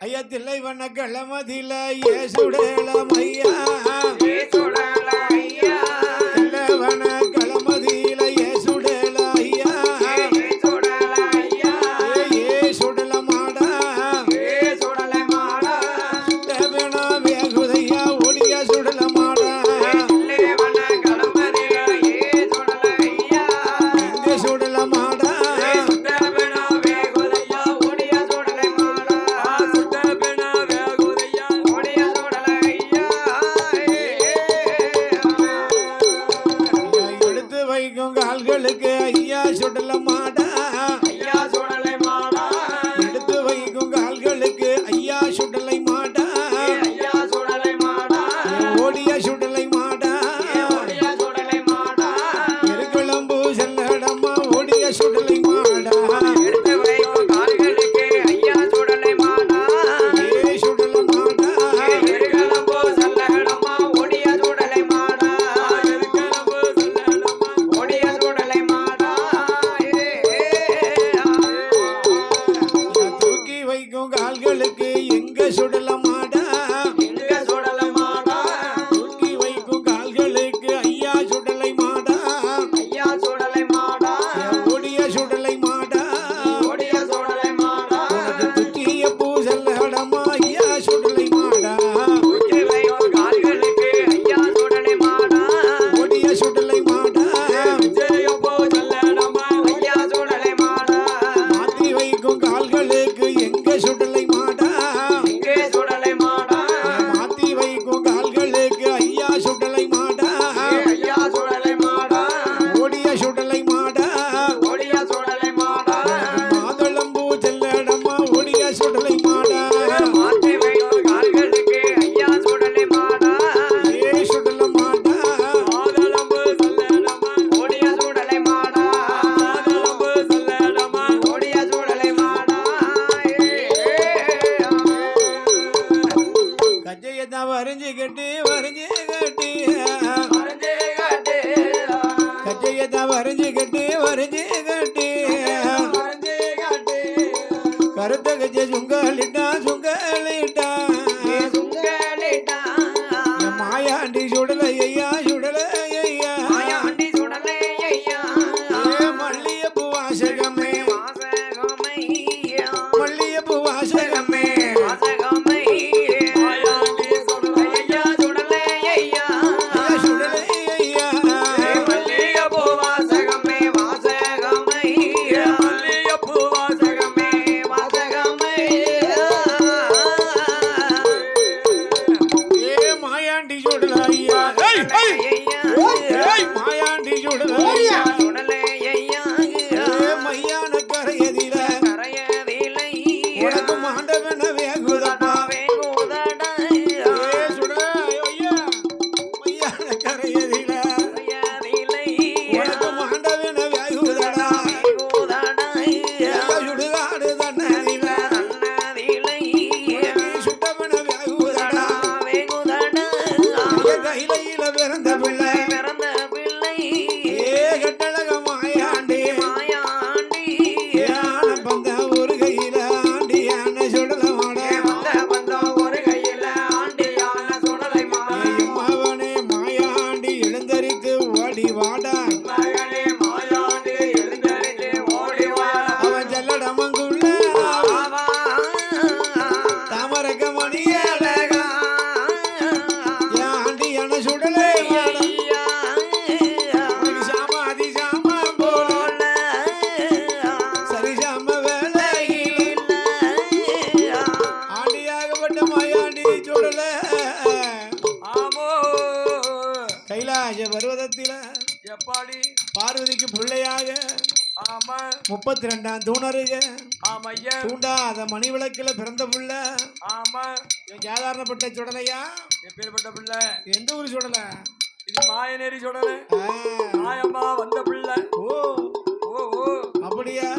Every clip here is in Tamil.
ஐயத்தில்லை வண்ணக்கள மதில ஏசுடலம் ஐயா ஏசுடல ஐயா வணக்க jungali na jungali முப்பத்தி ரெண்டாம் தூணருக. ஆமையா. தூண்டாத மணி விளக்குல பிறந்த புள்ள. ஆமா. சாதாரணப்பட்ட சுடலையா? எப்பேற்பட்ட புள்ள. எந்த ஊர் சுடல? இது மாயநேரி சுடல. மாயம்மா வந்த புள்ள. ஓ. ஓ ஓ. அப்படியா?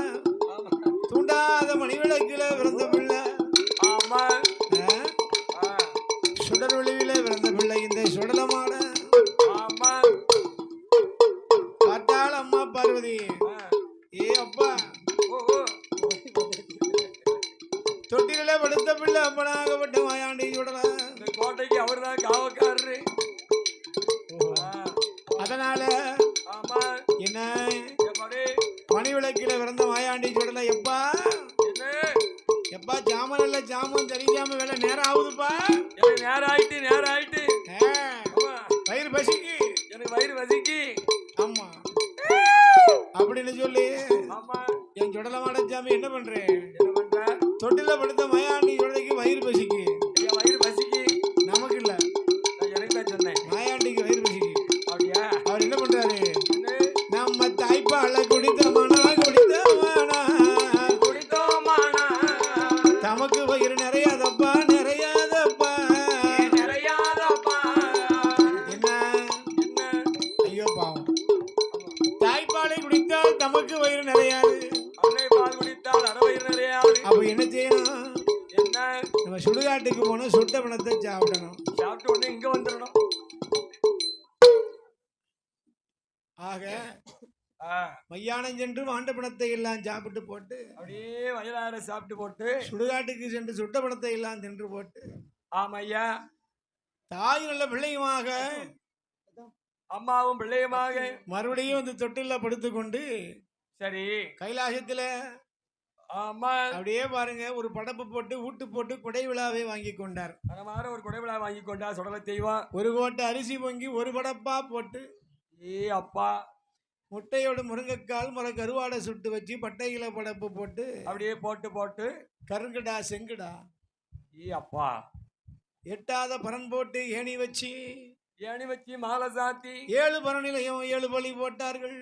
மணி விளக்கில பிறந்த மாயாண்டி சுடல எப்பா? என்ன? எப்பா ஜாமன் இல்ல ஜாமன் தெரியாம வேலை நேரம் ஆகுதுப்பா. நேரம் ஆயிட்டு நேரம் ஆயிட்டு. வயிறு பசிக்கு. எனக்கு வயிறு வசிக்கு ஆமா. அப்படின்னு சொல்லி என் சுடல மாடச்சாமி என்ன பண்றேன்? என்ன பண்ற? தொட்டில படுத்த மயாண்டி ஐயோ பாவம் தாய்ப்பாலை குடித்தால் தமக்கு வயிறு நிறையாது. அன்னை பால் குடித்தால் அரை வயிறு நிறையாது. அப்ப என்ன செய்யணும்? என்ன? நம்ம சுடுகாட்டுக்கு போனோம் சுட்ட பணத்தை சாப்பிடணும். சாப்பிட்ட உடனே இங்க வந்துடணும். ஆக மையானம் சென்று வாண்ட பணத்தை எல்லாம் சாப்பிட்டு போட்டு அப்படியே வயலார சாப்பிட்டு போட்டு சுடுகாட்டுக்கு சென்று சுட்ட பணத்தை எல்லாம் தின்று போட்டு ஆமா ஐயா. தாய் நல்ல பிள்ளையுமாக அம்மாவும் பிள்ளையுமாக மறுபடியும் வந்து தொட்டில்ல படுத்துக்கொண்டு சரி. கைலாசத்துல ஆமா அப்படியே பாருங்க ஒரு படப்பு போட்டு ஊட்டு போட்டு குடை விழாவை வாங்கி கொண்டார். மாதிரி ஒரு குடைவிழா வாங்கி கொண்டா சுடலை தெய்வம். ஒரு கோட்டை அரிசி பொங்கி ஒரு படப்பா போட்டு ஏ அப்பா. முட்டையோட முருங்கைக்கால் முறை கருவாடை சுட்டு வச்சு பட்டையில படப்பு போட்டு அப்படியே போட்டு போட்டு. கருங்கடா செங்குடா. ஏ அப்பா. எட்டாத பரன் போட்டு ஏணி வச்சு ஏணி வச்சு மாலை சாத்தி. ஏழு பரனிலையும் ஏழு பலி போட்டார்கள்.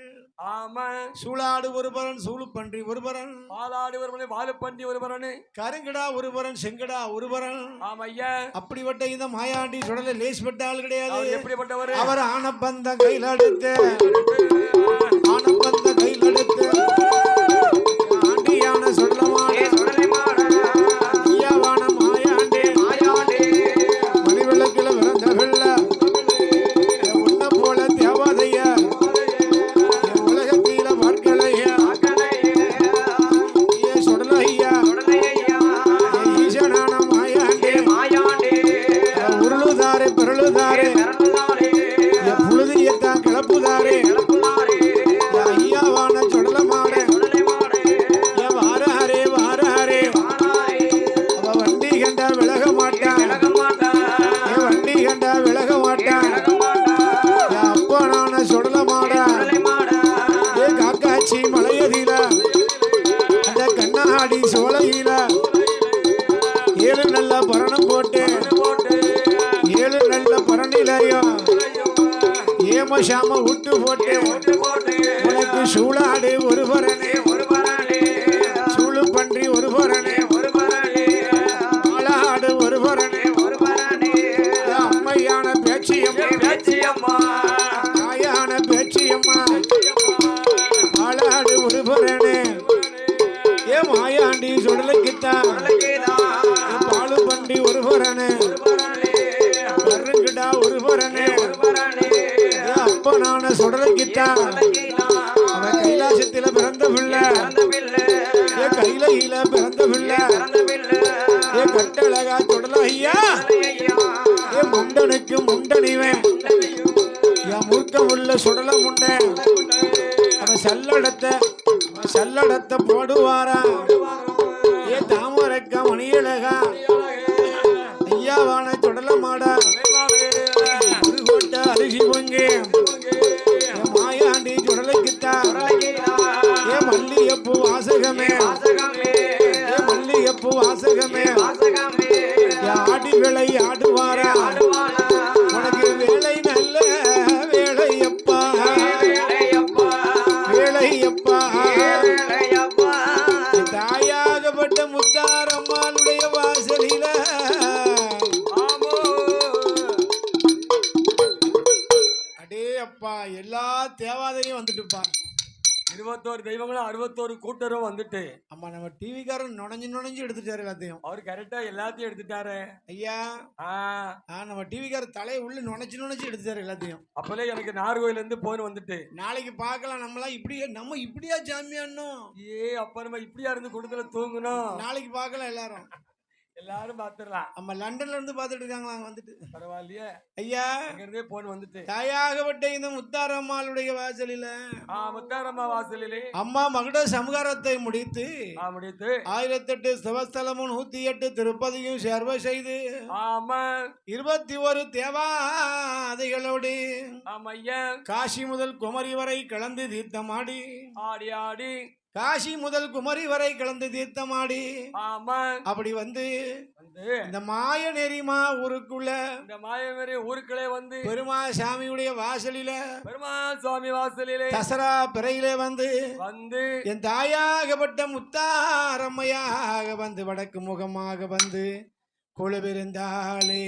ஆமா. சூளாடு ஒரு பரன் சூழு பன்றி ஒரு பரன். பாலாடு ஒரு மணி வாலுப்பண்டி ஒரு பரனு. கருங்கடா ஒரு பரன் செங்கடா ஒரு பரன். ஆமா ஐயா அப்படிப்பட்ட இந்த மாயாண்டி சுடல லேஸ்பட்ட ஆள் அவர் கிடையாது எப்படிப்பட்டவர்? அவர் ஆனப்பந்த கையில் எடுத்து ஆனப்பந்த கையில் எடுத்து ஏமசாம விட்டு போட்டு உனக்கு சூளாடு ஒரு அப்பனான சுடலுக்குத்தான் அவன் கைலாசத்தில பிறந்த பிள்ளை ஏ பிறந்த பிள்ளை ஏ கட்டழகா சுடல ஐயா ஏ முண்டனுக்கு முண்டனிவன். என் மூர்க்கம் உள்ள சுடல முண்டன். அவன் சல்லடத்தை சல்லடத்தை போடுவாரா? வாசகமே ஆடி விளை ஆடுவாரா? இருபத்தோரு தெய்வங்களும் அறுபத்தோரு கூட்டரும் வந்துட்டு. அம்மா நம்ம டிவிக்காரன் நுழைஞ்சு நுழைஞ்சு எடுத்துட்டாரு எல்லாத்தையும். அவர் கரெக்டா எல்லாத்தையும் எடுத்துட்டாரு. ஐயா. ஆ, நம்ம டிவிக்காரர் தலையை உள்ள நுழைச்சு நுழைச்சு எடுத்துட்டாரு எல்லாத்தையும். அப்பலே எனக்கு நார்கோயில இருந்து போன் வந்துட்டு. நாளைக்கு பார்க்கலாம் நம்மளாம் இப்படியே நம்ம இப்படியா ஜாமியானோம் ஏ அப்ப நம்ம இப்படியா இருந்து குடுத்துல தூங்கணும்? நாளைக்கு பார்க்கலாம் எல்லாரும். எல்லாரும் பாத்துடலாம். நம்ம லண்டன்ல இருந்து பார்த்துட்டு இருக்காங்களா அங்க வந்துட்டு? பரவாயில்லையே. ஐயா. இருந்தே போன் வந்துட்டு. தாயாகப்பட்ட இந்த முத்தாரம்மாளுடைய வாசலில. ஆ முத்தாரம்மா வாசலிலே. அம்மா மகுட சமகாரத்தை முடித்து ஆ முடித்து. ஆயிரத்தெட்டு சிவஸ்தலமும் நூத்தி எட்டு திருப்பதியும் சேர்வை செய்து ஆமா இருபத்தி ஒரு தேவாதைகளோடு ஐயா. காசி முதல் குமரி வரை கலந்து தீர்த்தமாடி ஆடி ஆடி. காசி முதல் குமரி வரை கலந்து தீர்த்தமாடி. ஆமா அப்படி வந்து வந்து இந்த மாய நெறிமா ஊருக்குள்ள இந்த மாயவரி ஊருக்களே வந்து பெருமா சாமியுடைய வாசலில பெருமாள் சுவாமி வாசலிலே தசரா பிறையிலே வந்து வந்து என் தாயாகப்பட்ட முத்தாரம்மையாக வந்து வடக்கு முகமாக வந்து குழுவிருந்தாளே.